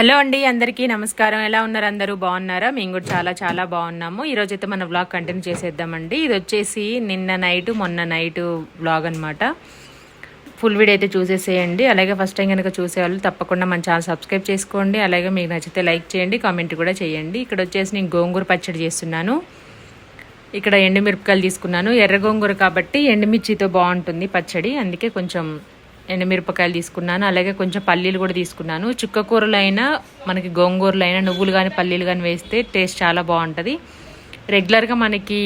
Hello అండి అందరికీ నమస్కారం. ఎలా ఉన్నారు అందరూ? బాగున్నారా? మేము కూడా చాలా చాలా బాగున్నాము. ఈరోజైతే అయితే మన వ్లాగ్ కంటిన్యూ చేసేద్దామండి. ఇది వచ్చేసి నిన్న నైట్ మొన్న నైట్ వ్లాగ్ అనమాట ఫుల్ వీడియో అయితే చూసేసేయండి. అలాగే ఫస్ట్ టైం కనుక చూసేవాళ్ళు తప్పకుండా మన ఛానల్ సబ్స్క్రైబ్ చేసుకోండి. అలాగే మీకు నచ్చితే లైక్ చేయండి కామెంట్ కూడా చేయండి. ఇక్కడ వచ్చేసి నేను గోంగూర పచ్చడి చేస్తున్నాను. ఇక్కడ ఎండుమిరపకాయలు తీసుకున్నాను. ఎర్ర గోంగూర కాబట్టి ఎండుమిర్చితో బాగుంటుంది పచ్చడి. అందుకే కొంచెం ఎండుమిరపకాయలు తీసుకున్నాను. అలాగే కొంచెం పల్లీలు కూడా తీసుకున్నాను. చుక్క కూరలు అయినా మనకి గోంగూరలు అయినా నువ్వులు కానీ పల్లీలు కానీ వేస్తే టేస్ట్ చాలా బాగుంటుంది. రెగ్యులర్గా మనకి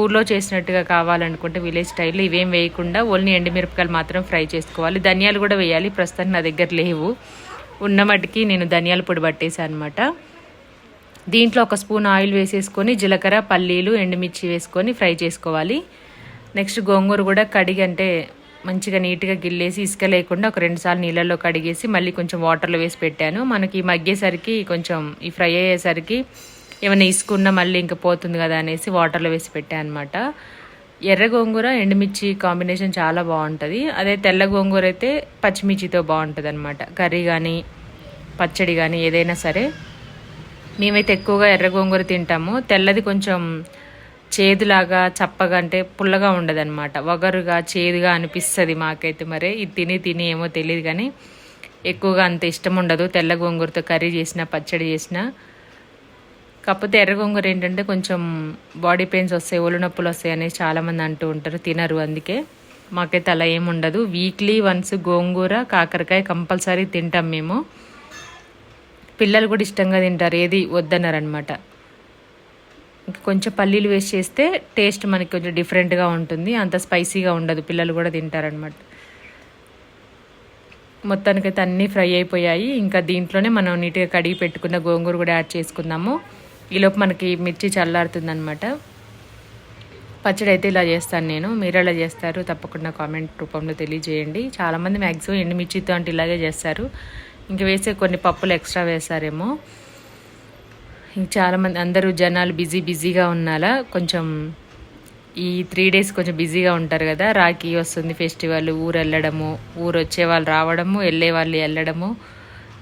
ఊర్లో చేసినట్టుగా కావాలనుకుంటే విలేజ్ స్టైల్లో ఇవేం వేయకుండా ఓన్లీ ఎండుమిరపకాయలు మాత్రం ఫ్రై చేసుకోవాలి. ధనియాలు కూడా వేయాలి. ప్రస్తుతానికి నా దగ్గర లేవు. ఉన్న మటుకి నేను ధనియాల పొడి పట్టేసాను అనమాట దీంట్లో ఒక స్పూన్ ఆయిల్ వేసేసుకొని జీలకర్ర పల్లీలు ఎండుమిర్చి వేసుకొని ఫ్రై చేసుకోవాలి. నెక్స్ట్ గోంగూర కూడా కడిగి అంటే మంచిగా నీట్గా గిల్లేసి ఇసుక లేకుండా ఒక రెండుసార్లు నీళ్ళల్లో కడిగేసి మళ్ళీ కొంచెం వాటర్లో వేసి పెట్టాను. మనకి మగ్గేసరికి కొంచెం ఈ ఫ్రై అయ్యేసరికి ఏమైనా ఇసుకున్నా మళ్ళీ ఇంకా పోతుంది కదా అనేసి వాటర్లో వేసి పెట్టాను అనమాట ఎర్ర గోంగూర ఎండుమిర్చి కాంబినేషన్ చాలా బాగుంటుంది. అదే తెల్ల గోంగూర అయితే పచ్చిమిర్చితో బాగుంటుంది అనమాట కర్రీ కానీ పచ్చడి కానీ ఏదైనా సరే. మేమైతే ఎక్కువగా ఎర్ర గోంగూర తింటాము. తెల్లది కొంచెం చేదులాగా చప్పగా అంటే పుల్లగా ఉండదన్నమాట. వగరుగా చేదుగా అనిపిస్తుంది మాకైతే మరి. ఇది తిని తిని ఏమో తెలియదు కానీ ఎక్కువగా అంత ఇష్టం ఉండదు. తెల్ల గోంగూరతో కర్రీ చేసిన పచ్చడి చేసిన. కాకపోతే ఎర్ర గోంగూర ఏంటంటే కొంచెం బాడీ పెయిన్స్ వస్తాయి ఒళ్ళు నొప్పులు వస్తాయి అనేసి చాలామంది అంటూ ఉంటారు తినరు అందుకే. మాకైతే అలా ఏముండదు వీక్లీ వన్స్ గోంగూర కాకరకాయ కంపల్సరీ తింటాం మేము. పిల్లలు కూడా ఇష్టంగా తింటారు. ఏది వద్దన్నారనమాట కొంచెం పల్లీలు వేసి చేస్తే టేస్ట్ మనకి కొంచెం డిఫరెంట్గా ఉంటుంది. అంత స్పైసీగా ఉండదు. పిల్లలు కూడా తింటారనమాట మొత్తానికైతే అన్నీ ఫ్రై అయిపోయాయి. ఇంకా దీంట్లోనే మనం నీట్గా కడిగి పెట్టుకున్న గోంగూర కూడా యాడ్ చేసుకుందాము. ఈలోపు మనకి మిర్చి చల్లారుతుందనమాట పచ్చడి అయితే ఇలా చేస్తాను నేను. మీరు ఎలా చేస్తారు తప్పకుండా కామెంట్ రూపంలో తెలియజేయండి. చాలామంది మ్యాక్సిమం ఎండుమిర్చితో అంటే ఇలాగే చేస్తారు. ఇంక వేసే కొన్ని పప్పులు ఎక్స్ట్రా వేస్తారేమో. చాలామంది అందరూ జనాలు బిజీ బిజీగా ఉన్నాలా కొంచెం ఈ త్రీ డేస్ కొంచెం బిజీగా ఉంటారు కదా? రాఖీ వస్తుంది ఫెస్టివల్ ఊరు వెళ్ళడము ఊరు వచ్చే వాళ్ళు రావడము వెళ్ళే వాళ్ళు వెళ్ళడము.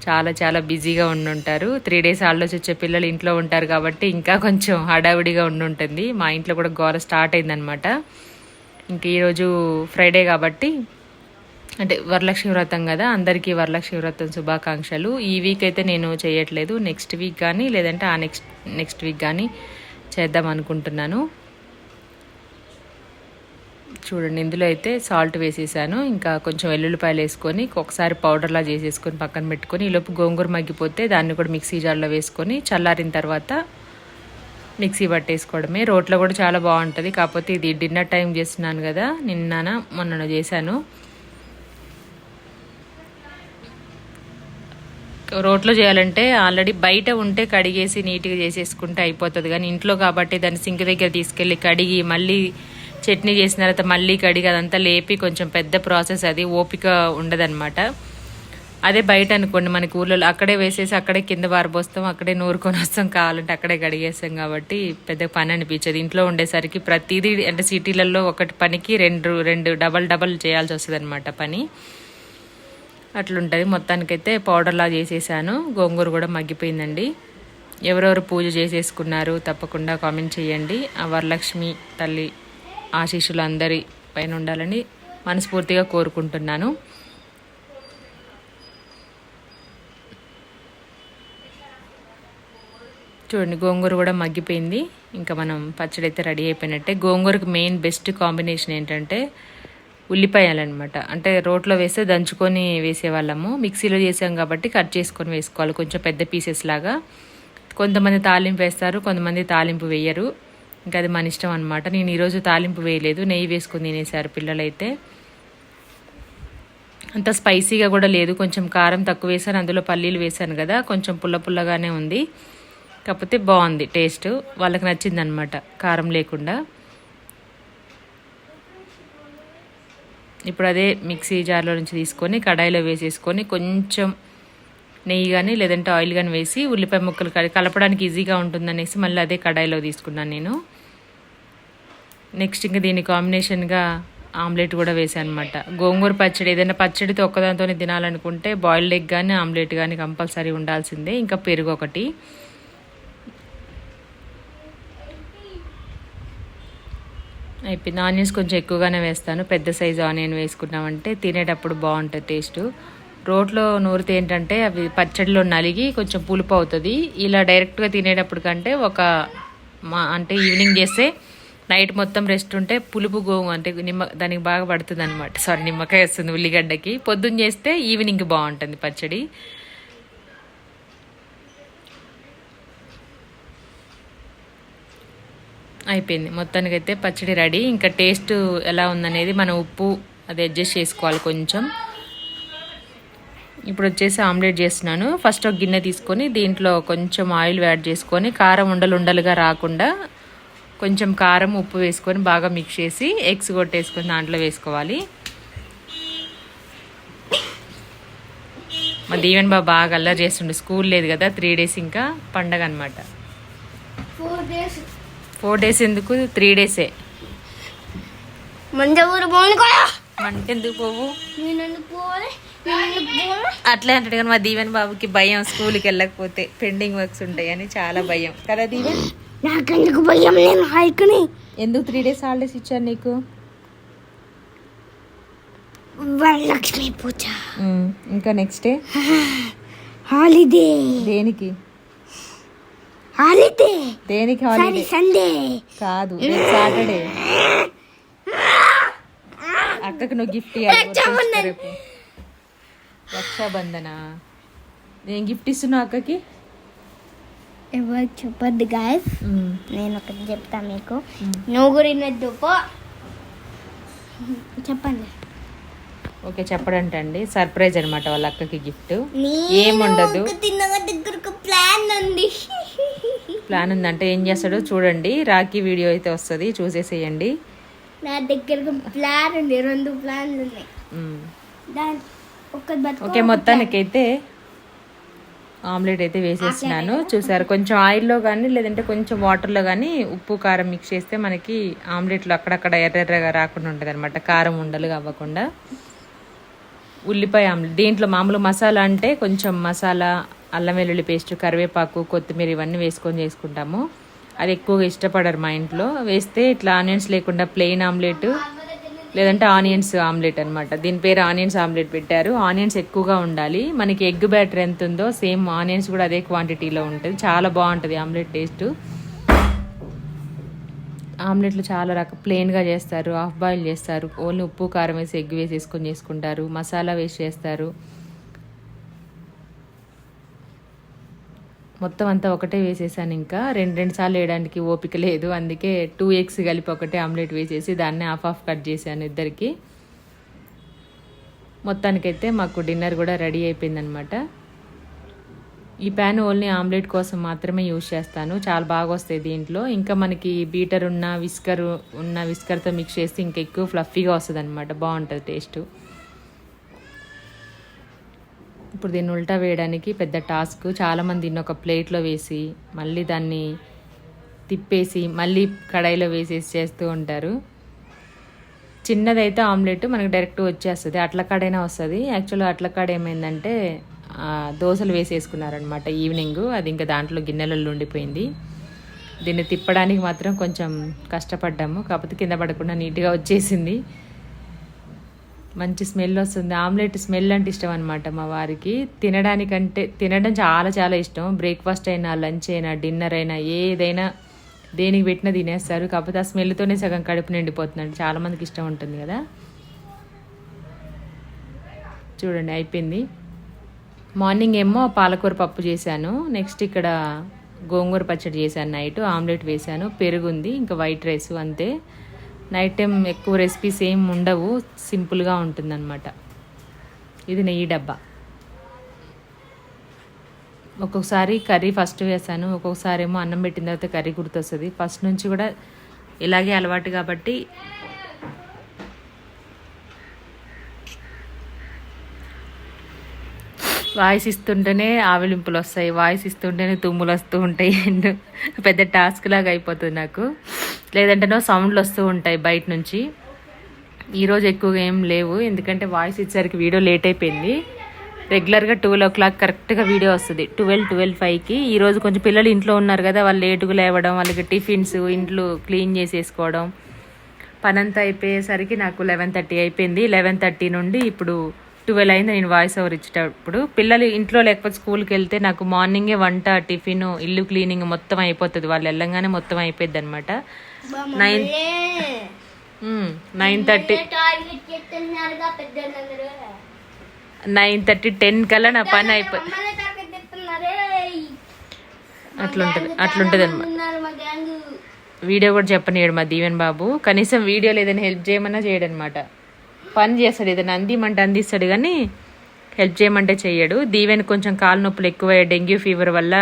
చాలా చాలా బిజీగా ఉండుంటారు. త్రీ డేస్ హాలిడేస్ వచ్చే పిల్లలు ఇంట్లో ఉంటారు కాబట్టి ఇంకా కొంచెం హడావిడిగా ఉండుంటుంది. మా ఇంట్లో కూడా గోర స్టార్ట్ అయిందనమాట ఇంక ఈరోజు ఫ్రైడే కాబట్టి అంటే వరలక్ష్మి వ్రతం కదా అందరికీ వరలక్ష్మి వ్రతం శుభాకాంక్షలు. ఈ వీక్ అయితే నేను చేయట్లేదు నెక్స్ట్ వీక్ కానీ లేదంటే ఆ నెక్స్ట్ నెక్స్ట్ వీక్ కానీ చేద్దాం అనుకుంటున్నాను. చూడండి ఇందులో అయితే సాల్ట్ వేసేసాను. ఇంకా కొంచెం వెల్లుల్లిపాయలు వేసుకొని ఒకసారి పౌడర్లా చేసేసుకొని పక్కన పెట్టుకొని ఈలోపు గోంగూర మగ్గిపోతే దాన్ని కూడా మిక్సీ జార్లో వేసుకొని చల్లారిన తర్వాత మిక్సీ పట్టేసుకోవడమే. రోట్లో కూడా చాలా బాగుంటుంది కాకపోతే ఇది డిన్నర్ టైం చేస్తున్నాను కదా నిన్న మొన్న చేశాను. రోట్లో చేయాలంటే ఆల్రెడీ బయట ఉంటే కడిగేసి నీట్గా చేసేసుకుంటే అయిపోతుంది. కానీ ఇంట్లో కాబట్టి దాన్ని సింక్ దగ్గర తీసుకెళ్ళి కడిగి మళ్ళీ చట్నీ చేసిన తర్వాత మళ్ళీ కడిగి అదంతా లేపి కొంచెం పెద్ద ప్రాసెస్ అది ఓపిక ఉండదన్నమాట. అదే బయట అనుకోండి మనకి ఊళ్ళో అక్కడే వేసేసి అక్కడే కింద బారబోస్తాం అక్కడే నూరుకొని వస్తాం. కావాలంటే అక్కడే కడిగేస్తాం కాబట్టి పెద్ద పని అనిపించదు. ఇంట్లో ఉండేసరికి ప్రతిదీ అంటే సిటీలలో ఒకటి పనికి రెండు రెండు డబల్ డబల్ చేయాల్సి వస్తుంది అనమాట పని. అట్లుంటుంది. మొత్తానికైతే పౌడర్లా చేసేసాను. గోంగూర కూడా మగ్గిపోయిందండి. ఎవరెవరు పూజ చేసేసుకున్నారు తప్పకుండా కామెంట్ చేయండి. ఆ వరలక్ష్మి తల్లి ఆశీస్సులు అందరి పైన ఉండాలని మనస్ఫూర్తిగా కోరుకుంటున్నాను. చూడండి గోంగూర కూడా మగ్గిపోయింది. ఇంకా మనం పచ్చడి అయితే రెడీ అయిపోయినట్టే. గోంగూరకు మెయిన్ బెస్ట్ కాంబినేషన్ ఏంటంటే ఉల్లిపాయలన్నమాట. అంటే రోట్లో వేస్తే దంచుకొని వేసేవాళ్ళము. మిక్సీలో చేసాం కాబట్టి కట్ చేసుకొని వేసుకోవాలి. కొంచెం పెద్ద పీసెస్ లాగా. కొంతమంది తాలింపు వేస్తారు కొంతమంది తాలింపు వేయరు. ఇంకా అది మన ఇష్టం అనమాట నేను ఈరోజు తాలింపు వేయలేదు. నెయ్యి వేసుకొని తినేసారు పిల్లలైతే. అంత స్పైసీగా కూడా లేదు. కొంచెం కారం తక్కువ వేసాను అందులో పల్లీలు వేసాను కదా. కొంచెం పుల్ల పుల్లగానే ఉంది. కాకపోతే బాగుంది టేస్ట్. వాళ్ళకి నచ్చింది అనమాట కారం లేకుండా. ఇప్పుడు అదే మిక్సీ జార్లో నుంచి తీసుకొని కడాయిలో వేసేసుకొని కొంచెం నెయ్యి కానీ లేదంటే ఆయిల్ కానీ వేసి ఉల్లిపాయ ముక్కలు కలపడానికి ఈజీగా ఉంటుందనేసి మళ్ళీ అదే కడాయిలో తీసుకున్నాను నేను. నెక్స్ట్ ఇంకా దీని కాంబినేషన్గా ఆమ్లెట్ కూడా వేసాను అనమాట గోంగూర పచ్చడి ఏదైనా పచ్చడితో ఒక్కదాంతోనే తినాలనుకుంటే బాయిల్డ్ ఎగ్ కానీ ఆమ్లెట్ కానీ కంపల్సరీ ఉండాల్సిందే. ఇంకా పెరుగు ఒకటి. అయిపోయింది. ఆనియన్స్ కొంచెం ఎక్కువగానే వేస్తాను. పెద్ద సైజు ఆనియన్ వేసుకున్నామంటే తినేటప్పుడు బాగుంటుంది టేస్ట్. రోట్లో నూరితే ఏంటంటే అవి పచ్చడిలో నలిగి కొంచెం పులుపు అవుతుంది. ఇలా డైరెక్ట్గా తినేటప్పుడు కంటే ఒక మా అంటే ఈవినింగ్ చేస్తే నైట్ మొత్తం రెస్ట్ ఉంటే పులుపు గోము అంటే నిమ్మ దానికి బాగా పడుతుంది అనమాట సారీ నిమ్మకాయ వస్తుంది ఉల్లిగడ్డకి. పొద్దున్న చేస్తే ఈవినింగ్ బాగుంటుంది పచ్చడి. అయిపోయింది. మొత్తానికి అయితే పచ్చడి రెడీ. ఇంకా టేస్ట్ ఎలా ఉందనేది మనం ఉప్పు అది అడ్జస్ట్ చేసుకోవాలి కొంచెం. ఇప్పుడు వచ్చేసి ఆమ్లెట్ చేస్తున్నాను. ఫస్ట్ ఒక గిన్నె తీసుకొని దీంట్లో కొంచెం ఆయిల్ యాడ్ చేసుకొని కారం ఉండలు ఉండలుగా రాకుండా కొంచెం కారం ఉప్పు వేసుకొని బాగా మిక్స్ చేసి ఎగ్స్ కొట్టేసుకొని దాంట్లో వేసుకోవాలి. మా దీవెన్ బాబు బాగా అల్లరి చేస్తుండే. స్కూల్ లేదు కదా త్రీ డేస్ ఇంకా పండగ అనమాట ఫోర్ డేస్ ఎందుకు? త్రీ డేసే. మంచి ఊరు పోను ఎందుకు పోవు అట్లే అంటాడు కానీ మా దీవెన్ బాబుకి భయం స్కూల్కి వెళ్ళకపోతే పెండింగ్ వర్క్స్ ఉంటాయని చాలా భయం. కదా దీవెన్? నాకెందుకు భయం? నేను హైక్ని. ఎందుకు త్రీ డేస్ హాలిడేస్ ఇచ్చారు నీకు? వరలక్ష్మి పూజ ఇంకా నెక్స్ట్ డే? హాలిడే. దేనికి? హాలిడే. దేనికి హాలిడే? సండే. కాదు సాటర్డే. అక్కకి నువ్వు గిఫ్ట్ ఇవ్వాలి రక్షాబంధన. నేను గిఫ్ట్ ఇస్తున్నావు అక్కకి? ఎవరు చెప్పద్దు గాయస్ నేను ఒకటి చెప్తా మీకు. నువ్వు గురినద్దు పో. చెప్పండి. ఓకే చెప్పడంటండి. సర్ప్రైజ్ అనమాట వాళ్ళ అక్కకి గిఫ్ట్. ఏముండదు. తిన్నగా దగ్గరకు ప్లాన్ ఉంది. ప్లాన్ ఉందంటే ఏం చేస్తాడో చూడండి. రాఖీ వీడియో అయితే వస్తుంది చూసేసేయండి. నా దగ్గరకు ప్లాన్ ఉంది రెండు ప్లాన్లు ఉన్నాయి. ఓకే మొత్తానికైతే ఆమ్లెట్ అయితే వేసేస్తున్నాను. చూసారు కొంచెం ఆయిల్లో కానీ లేదంటే కొంచెం వాటర్లో కానీ ఉప్పు కారం మిక్స్ చేస్తే మనకి ఆమ్లెట్లు అక్కడక్కడ ఎర్రెర్రగా రాకుండా ఉంటుంది అనమాట కారం ఉండలుగా అవ్వకుండా. ఉల్లిపాయ ఆమ్లెట్ దీంట్లో మామూలు మసాలా అంటే కొంచెం మసాలా అల్లం వెల్లుల్లి పేస్ట్ కరివేపాకు కొత్తిమీర ఇవన్నీ వేసుకొని చేసుకుంటాము. అది ఎక్కువగా ఇష్టపడరు మా ఇంట్లో. వేస్తే ఇట్లా ఆనియన్స్ లేకుండా ప్లెయిన్ ఆమ్లెట్ లేదంటే ఆనియన్స్ ఆమ్లెట్ అనమాట దీని పేరు ఆనియన్స్ ఆమ్లెట్ పెట్టారు. ఆనియన్స్ ఎక్కువగా ఉండాలి. మనకి ఎగ్ బ్యాటర్ ఎంత ఉందో సేమ్ ఆనియన్స్ కూడా అదే క్వాంటిటీలో ఉంటుంది. చాలా బాగుంటుంది ఆమ్లెట్ టేస్ట్. ఆమ్లెట్లు చాలా రక ప్లెయిన్గా చేస్తారు. హాఫ్ బాయిల్ చేస్తారు. ఓన్లీ ఉప్పు కారం వేసి ఎగ్ వేసేసుకొని చేసుకుంటారు. మసాలా వేసి చేస్తారు. మొత్తం అంతా ఒకటే వేసేసాను ఇంకా. రెండు రెండు సార్లు వేయడానికి ఓపిక లేదు. అందుకే టూ ఎగ్స్ కలిపి ఒకటే ఆమ్లెట్ వేసేసి దాన్ని హాఫ్ హాఫ్ కట్ చేశాను ఇద్దరికి. మొత్తానికైతే మాకు డిన్నర్ కూడా రెడీ అయిపోయిందనమాట ఈ ప్యాన్ ఓన్లీ ఆమ్లెట్ కోసం మాత్రమే యూజ్ చేస్తాను. చాలా బాగా వస్తాయి దీంట్లో. ఇంకా మనకి బీటర్ ఉన్న విస్కర్ ఉన్న విస్కర్తో మిక్స్ చేస్తే ఇంకా ఎక్కువ ఫ్లఫీగా వస్తుంది అనమాట బాగుంటుంది టేస్ట్. ఇప్పుడు దీన్ని ఉల్టా వేయడానికి పెద్ద టాస్క్. చాలామంది దీన్ని ఒక ప్లేట్లో వేసి మళ్ళీ దాన్ని తిప్పేసి మళ్ళీ కడాయిలో వేసేసి చేస్తూ ఉంటారు. చిన్నదైతే ఆమ్లెట్ మనకు డైరెక్ట్ వచ్చేస్తుంది. అట్ల కాడైనా వస్తుంది. యాక్చువల్గా అట్ల కాడ ఏమైందంటే దోశలు వేసేసుకున్నారనమాట ఈవినింగ్. అది ఇంకా దాంట్లో గిన్నెలలో ఉండిపోయింది. దీన్ని తిప్పడానికి మాత్రం కొంచెం కష్టపడ్డాము. కాకపోతే కింద పడకుండా నీట్గా వచ్చేసింది. మంచి స్మెల్ వస్తుంది. ఆమ్లెట్ స్మెల్ అంటే ఇష్టం అనమాట మా వారికి. తినడానికంటే తినడం చాలా చాలా ఇష్టం. బ్రేక్ఫాస్ట్ అయినా లంచ్ అయినా డిన్నర్ అయినా ఏదైనా దేనికి పెట్టినా తినేస్తారు. కాకపోతే ఆ స్మెల్తోనే సగం కడుపు నిండిపోతుందండి. చాలామందికి ఇష్టం ఉంటుంది కదా. చూడండి అయిపోయింది. మార్నింగ్ ఏమో పాలకూర పప్పు చేశాను. నెక్స్ట్ ఇక్కడ గోంగూర పచ్చడి చేశాను నైట్. ఆమ్లెట్ వేశాను. పెరుగు ఉంది ఇంకా వైట్ రైస్ అంతే. నైట్ టైం ఎక్కువ రెసిపీస్ ఏం ఉండవు సింపుల్గా ఉంటుందన్నమాట. ఇది నెయ్యి డబ్బా. ఒక్కొక్కసారి కర్రీ ఫస్ట్ వేసాను ఒక్కొక్కసారి ఏమో అన్నం పెట్టిన తర్వాత కర్రీ గుర్తొస్తుంది. ఫస్ట్ నుంచి కూడా ఇలాగే అలవాటు కాబట్టి వాయిస్ ఇస్తుంటేనే ఆవిలింపులు వస్తాయి వాయిస్ ఇస్తుంటేనే తుమ్ములు వస్తూ ఉంటాయి. అండ్ పెద్ద టాస్క్ లాగా అయిపోతుంది నాకు. లేదంటేనో సౌండ్లు వస్తూ ఉంటాయి బయట నుంచి. ఈరోజు ఎక్కువగా ఏం లేవు ఎందుకంటే వాయిస్ ఇచ్చేసరికి వీడియో లేట్ అయిపోయింది. రెగ్యులర్గా ట్వెల్వ్ ఓ క్లాక్ కరెక్ట్గా వీడియో వస్తుంది. ట్వెల్వ్ ట్వెల్వ్ ఫైవ్కి ఈరోజు కొంచెం పిల్లలు ఇంట్లో ఉన్నారు కదా వాళ్ళు లేటుగా లేవడం వాళ్ళకి టిఫిన్స్ ఇంట్లో క్లీన్ చేసేసుకోవడం. పనంతా అయిపోయేసరికి నాకు లెవెన్ థర్టీ అయిపోయింది. లెవెన్ థర్టీ నుండి ఇప్పుడు ట్వెల్వ్ అయింది నేను వాయిస్ ఓవర్ ఇచ్చేటప్పుడు. పిల్లలు ఇంట్లో లేకపోతే స్కూల్కి వెళ్తే నాకు మార్నింగే వంట టిఫిన్ ఇల్లు క్లీనింగ్ మొత్తం అయిపోతుంది. వాళ్ళు వెళ్ళంగానే మొత్తం అయిపోద్ది అనమాట nine nine thirty nine thirty ten కల్లా నా పని చేస్తున్నారే అట్లుంటది అట్లుంటది అనమాట వీడియో కూడా చెప్పనీయడు మా దీవెన్ బాబు. కనీసం వీడియోలో ఏదైనా హెల్ప్ చేయమన్నా చేయడు అనమాట పని చేస్తాడు. ఏదైనా అందిమంటే అందిస్తాడు కానీ హెల్ప్ చేయమంటే చేయడు దీవెన్ కొంచెం కాలు నొప్పులు ఎక్కువ డెంగ్యూ ఫీవర్ వల్ల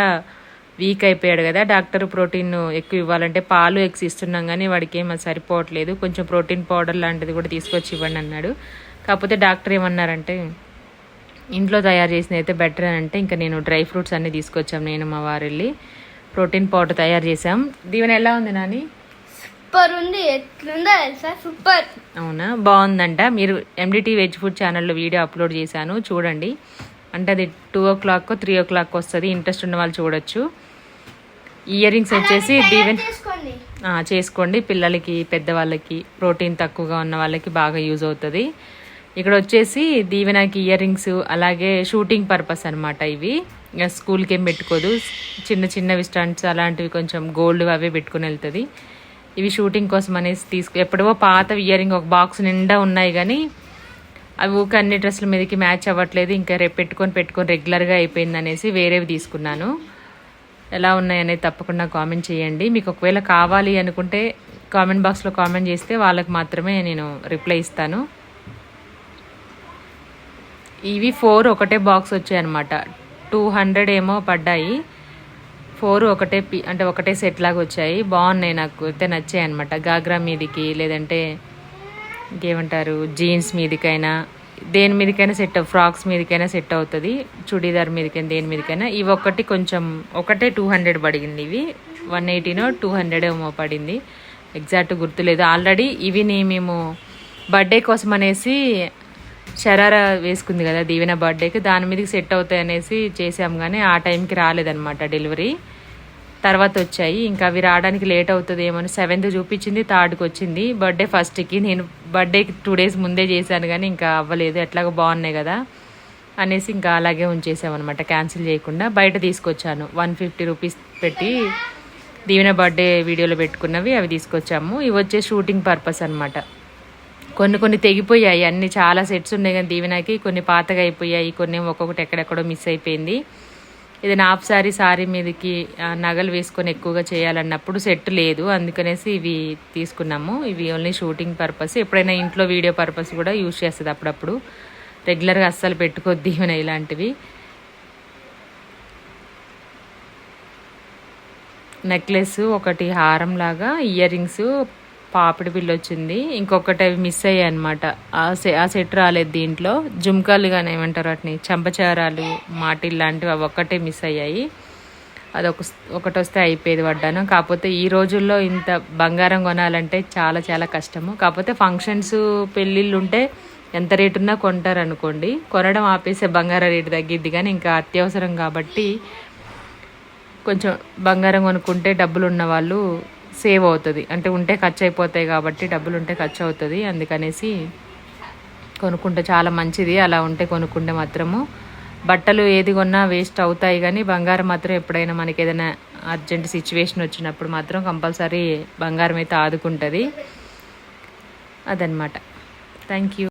వీక్ అయిపోయాడు కదా. డాక్టర్ ప్రోటీన్ ఎక్కువ ఇవ్వాలంటే పాలు ఎక్కువ ఇస్తున్నాం కానీ వాడికి ఏం అది సరిపోవట్లేదు. కొంచెం ప్రోటీన్ పౌడర్ లాంటిది కూడా తీసుకొచ్చి ఇవ్వండి అన్నాడు. కాకపోతే డాక్టర్ ఏమన్నారంటే ఇంట్లో తయారు చేసిన అయితే బెటర్ అని అంటే ఇంకా నేను డ్రై ఫ్రూట్స్ అన్ని తీసుకొచ్చాం. నేను మా వారు వెళ్ళి ప్రోటీన్ పౌడర్ తయారు చేసాం దీవెన ఎలా ఉంది నాని? సూపర్ ఉంది. ఎట్లుందో తెలుసా? సూపర్. అవునా? బాగుందంట. మీరు M D T veg food ఛానల్లో వీడియో అప్లోడ్ చేశాను. చూడండి. అంటే అది two o'clock three o'clock వస్తుంది. ఇంట్రెస్ట్ ఉన్న వాళ్ళు చూడొచ్చు. ఇయర్ రింగ్స్ వచ్చేసి దీవెన్ చేసుకోండి. పిల్లలకి పెద్దవాళ్ళకి ప్రోటీన్ తక్కువగా ఉన్న వాళ్ళకి బాగా యూజ్ అవుతుంది. ఇక్కడ వచ్చేసి దీవెనకి ఇయర్ రింగ్స్ అలాగే షూటింగ్ పర్పస్ అనమాట ఇవి. స్కూల్కి ఏం పెట్టుకోదు. చిన్న చిన్నవి స్టంట్స్ అలాంటివి కొంచెం గోల్డ్ అవే పెట్టుకుని వెళ్తుంది. ఇవి షూటింగ్ కోసం అనేసి తీసుకు ఎప్పుడో పాత ఇయరింగ్ ఒక బాక్స్ నిండా ఉన్నాయి కానీ అవి ఊక అన్ని డ్రెస్సుల మీదకి మ్యాచ్ అవ్వట్లేదు ఇంకా రేపు పెట్టుకొని పెట్టుకొని రెగ్యులర్గా అయిపోయింది అనేసి వేరేవి తీసుకున్నాను. ఎలా ఉన్నాయనేది తప్పకుండా కామెంట్ చేయండి. మీకు ఒకవేళ కావాలి అనుకుంటే కామెంట్ బాక్స్లో కామెంట్ చేస్తే వాళ్ళకి మాత్రమే నేను రిప్లై ఇస్తాను. ఇవి ఫోర్ ఒకటే బాక్స్ వచ్చాయి అనమాట టూ హండ్రెడ్ ఏమో పడ్డాయి. ఫోర్ ఒకటే పి అంటే ఒకటే సెట్ లాగా వచ్చాయి. బాగున్నాయి నాకు అయితే నచ్చాయి అనమాట గాగ్రా మీదికి లేదంటే ఇంకేమంటారు జీన్స్ మీదికైనా దేని మీదకైనా సెట్ ఫ్రాక్స్ మీదకైనా సెట్ అవుతుంది చుడీదార్ మీదకైనా దేని మీదకైనా. ఇవి ఒకటి కొంచెం ఒకటే టూ హండ్రెడ్ పడింది ఇవి. వన్ ఎయిటీనో టూ హండ్రెడ్ ఏమో పడింది. ఎగ్జాక్ట్ గుర్తులేదు. ఆల్రెడీ ఇవిని మేము బర్త్డే కోసం అనేసి షరారా వేసుకుంది కదా దీవెన బర్త్డేకి దాని మీదకి సెట్ అవుతాయి అనేసి చేసాం కానీ ఆ టైంకి రాలేదనమాట డెలివరీ. తర్వాత వచ్చాయి. ఇంకా అవి రావడానికి లేట్ అవుతుంది ఏమో సెవెంత్ చూపించింది థర్డ్కి వచ్చింది. బర్త్డే ఫస్ట్కి. నేను బర్త్డేకి టూ డేస్ ముందే చేశాను కానీ ఇంకా అవ్వలేదు. ఎట్లాగో బాగున్నాయి కదా అనేసి ఇంకా అలాగే ఉంచేసామన్నమాట క్యాన్సిల్ చేయకుండా. బయట తీసుకొచ్చాను. వన్ ఫిఫ్టీ రూపీస్ పెట్టి దీవెన బర్త్డే వీడియోలో పెట్టుకున్నవి అవి తీసుకొచ్చాము. ఇవి వచ్చే షూటింగ్ పర్పస్ అన్నమాట. కొన్ని కొన్ని తెగిపోయాయి. అన్ని చాలా సెట్స్ ఉన్నాయి కానీ దీవెనకి కొన్ని పాతగా అయిపోయాయి. కొన్ని ఒక్కొక్కటి ఎక్కడెక్కడో మిస్ అయిపోయింది. ఇది నాప్ సారీ సారీ మీదకి నగలు వేసుకొని ఎక్కువగా చేయాలన్నప్పుడు సెట్ లేదు. అందుకనేసి ఇవి తీసుకున్నాము. ఇవి ఓన్లీ షూటింగ్ పర్పస్ ఎప్పుడైనా ఇంట్లో వీడియో పర్పస్ కూడా యూజ్ చేస్తుంది అప్పుడప్పుడు. రెగ్యులర్గా అస్సలు పెట్టుకోద్ది దీవెన ఇలాంటివి. నెక్లెస్ ఒకటి హారం లాగా ఇయర్ రింగ్స్ పాపిడి బిల్ వచ్చింది. ఇంకొకటి అవి మిస్ అయ్యాయి అనమాట ఆ సె ఆ సెట్ రాలేదు దీంట్లో. జుమ్కాలు కానీ ఏమంటారు వాటిని? చంపచారాలు మాటిల్ లాంటివి అవి ఒక్కటే మిస్ అయ్యాయి. అదొక ఒకటి వస్తే అయిపోయేది పడ్డాను కాకపోతే ఈ రోజుల్లో ఇంత బంగారం కొనాలంటే చాలా చాలా కష్టము. కాకపోతే ఫంక్షన్స్ పెళ్ళిళ్ళు ఉంటే ఎంత రేటు ఉన్నా కొంటారు అనుకోండి కొనడం ఆపేసే బంగారం రేటు తగ్గిద్ది కానీ ఇంకా అత్యవసరం కాబట్టి కొంచెం బంగారం కొనుక్కుంటే డబ్బులు ఉన్న వాళ్ళు సేవ్ అవుతుంది. అంటే ఉంటే ఖర్చు అయిపోతాయి కాబట్టి డబ్బులు ఉంటే ఖర్చు అవుతుంది అందుకనేసి కొనుక్కుంటే చాలా మంచిది. అలా ఉంటే కొనుక్కుంటే మాత్రము. బట్టలు ఏది కొన్నా వేస్ట్ అవుతాయి కానీ బంగారం మాత్రం ఎప్పుడైనా మనకి ఏదైనా అర్జెంట్ సిచ్యువేషన్ వచ్చినప్పుడు మాత్రం కంపల్సరీ బంగారం అయితే ఆదుకుంటుంది. అదనమాట థ్యాంక్ యూ.